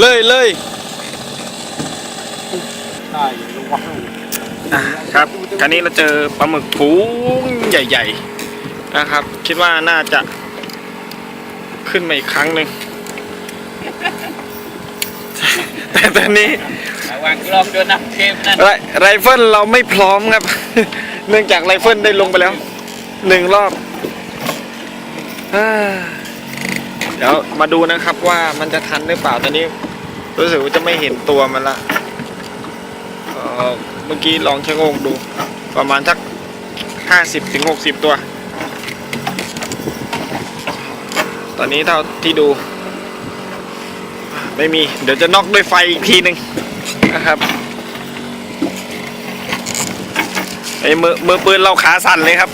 เลยเลย Ay, luwak. อะครับคราวนี้เราเจอปลาหมึกถุงใหญ่ ๆ นะครับ คิดว่าน่าจะขึ้นมาอีกครั้งหนึ่งแต่ตอนนี้ Awak kelom dia nak kem nan. ไรไรเฟิลเราไม่พร้อมครับ เนื่องจากไรเฟิลได้ลงไปแล้วหนึ่งรอบอ่า เดี๋ยวมาดูนะครับว่ามันจะทันหรือเปล่าตอนนี้ รู้สึกว่าจะไม่เห็นตัวมันละเมื่อกี้ลองชะโงกดู ประมาณสักห้าสิบถึงหกสิบตัว ตอนนี้เท่าที่ดู ไม่มี เดี๋ยวจะน็อกด้วยไฟอีกทีหนึ่งนะครับไอ้มือมือปืนเราขาสั่นเลยครับ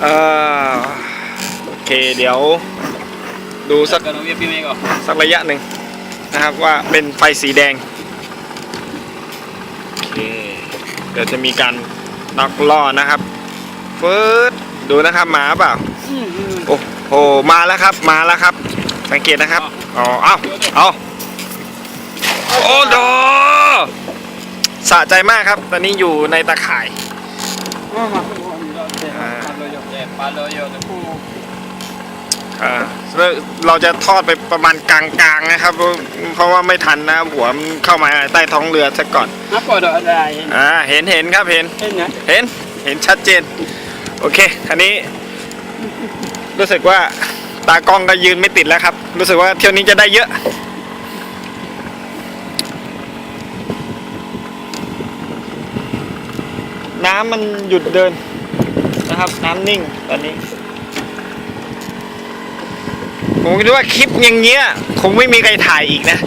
โอเคเดี๋ยว ดูสักสักระยะหนึ่งนะครับว่าเป็นไฟสีแดงโอเคเดี๋ยวจะมีการน็อกล่อนะครับฟืดดูนะครับหมาเปล่าโอ้โหมาแล้วครับมาแล้วครับ สังเกตนะครับอ๋อเอาเอาโอ้โดสะใจมากครับ ตอนนี้อยู่ในตะข่าย Palo yo tu. อ่าเราจะทอดไปประมาณกลางๆนะครับ เพราะว่าไม่ทันนะหัวมันเข้ามาใต้ท้องเรือซะก่อน Apa dak ada? อ่าเห็นเห็นครับเห็น Ini. เห็นเห็นชัดเจน โอเคอันนี้ รู้สึกว่าตากล้องก็ยืนไม่ติดแล้วครับ รู้สึกว่าเที่ยวนี้จะได้เยอะน้ำมันหยุดเดิน นะครับ น้ำนิ่งตอนนี้ ผมคิดว่าคลิปอย่างเงี้ย คงไม่มีใครถ่ายอีกนะ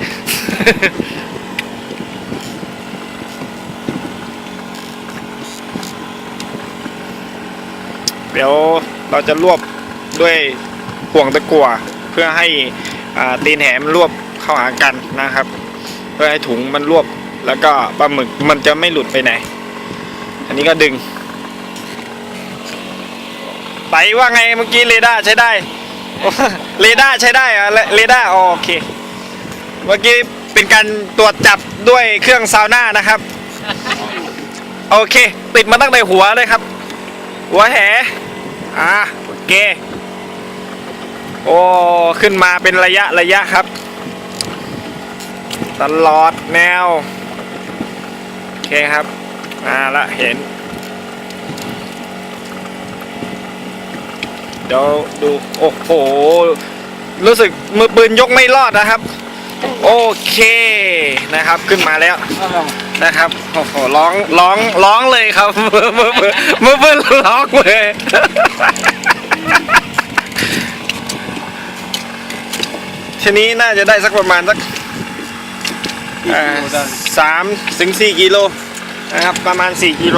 เดี๋ยวเราจะรวบด้วยห่วงตะกั่วเพื่อให้ตีนแหมนรวบเข้าหากันนะครับ เพื่อให้ถุงมันรวบแล้วก็ปลาหมึกมันจะไม่หลุดไปไหน อันนี้ก็ดึง ไปว่าไงเมื่อกี้เรดาร์ใช้ได้ เรดาร์ใช้ได้เหรอะเรดาร์อ๋อโอเค เมื่อกี้เป็นการตรวจจับด้วยเครื่องซาวน่านะครับ โอเค ติดมาตั้งแต่หัวเลยครับ หัวแหอ่าโอเค โอ้ขึ้นมาเป็นระยะระยะครับ ตลอดแนว โอเคครับ มาละเห็น เดี๋ยวดู โอ้โห รู้สึกมือปืนยกไม่รอดนะครับ โอเคนะครับขึ้นมาแล้วนะครับโอ้โหร้องร้องร้องเลยครับมือมือมือมือมือร้องเลยชนี้น่าจะได้สักประมาณสักอ่าสามถึงสี่กิโลนะครับประมาณสี่กิโล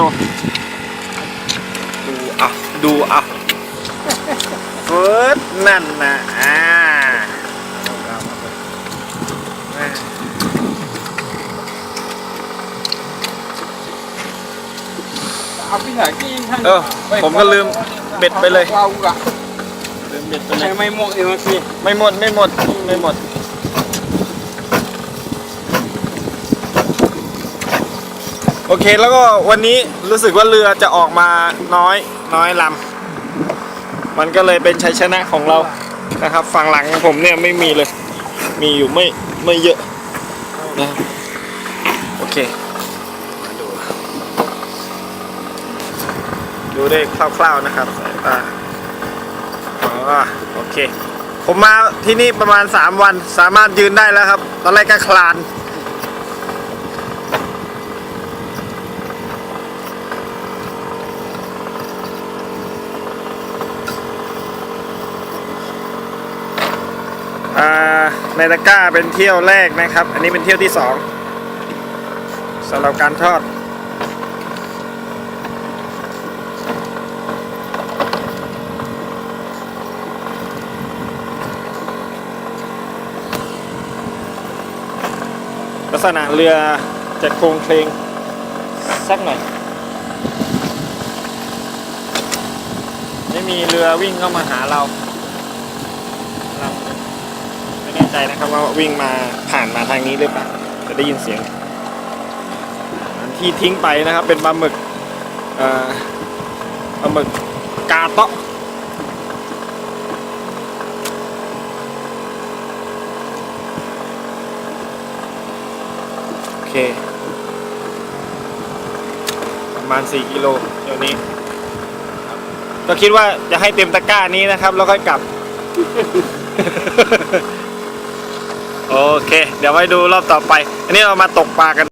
ดูเอาดูเอาเฟิร์สนั่นนะอ่า Apa lagi? เออผมก็ลืมเบ็ดไปเลย Tahu tak? ลืมเบ็ดไปเลย Saya main mok ni masih. ไม่หมดไม่หมดไม่หมดโอเคแล้วก็วันนี้รู้สึกว่าเรือจะออกมาน้อยน้อยลำ มันก็เลยเป็นชัยชนะของเรานะครับฝั่งหลังของผมเนี่ยไม่มีเลย มีอยู่ไม่ไม่เยอะนะโอเคมาดูดูได้คร่าวๆนะครับสายตาอ๋อโอเค ผมมาที่นี่ประมาณ 3 วันสามารถยืนได้แล้วครับ ตอนแรกก็คลาน ในตะกร้าเป็นเที่ยวแรกนะครับ อันนี้เป็นเที่ยวที่สองสำหรับการทอด ลักษณะเรือจะโครงเคลงสักหน่อยไม่มีเรือวิ่งเข้ามาหาเรา แน่ใจนะครับว่าวิ่งมาผ่านมาทางนี้หรือเปล่าจะได้ยินเสียงที่ทิ้งไปนะครับเป็นปลาหมึกปลาหมึกกาเตาะโอเค ประมาณ 4 กิโลเดี๋ยวนี้ก็คิดว่าจะให้เต็มตะกร้านี้นะครับ แล้วค่อยกลับ โอเค เดี๋ยวไว้ดูรอบต่อไป อันนี้เรามาตกปลากัน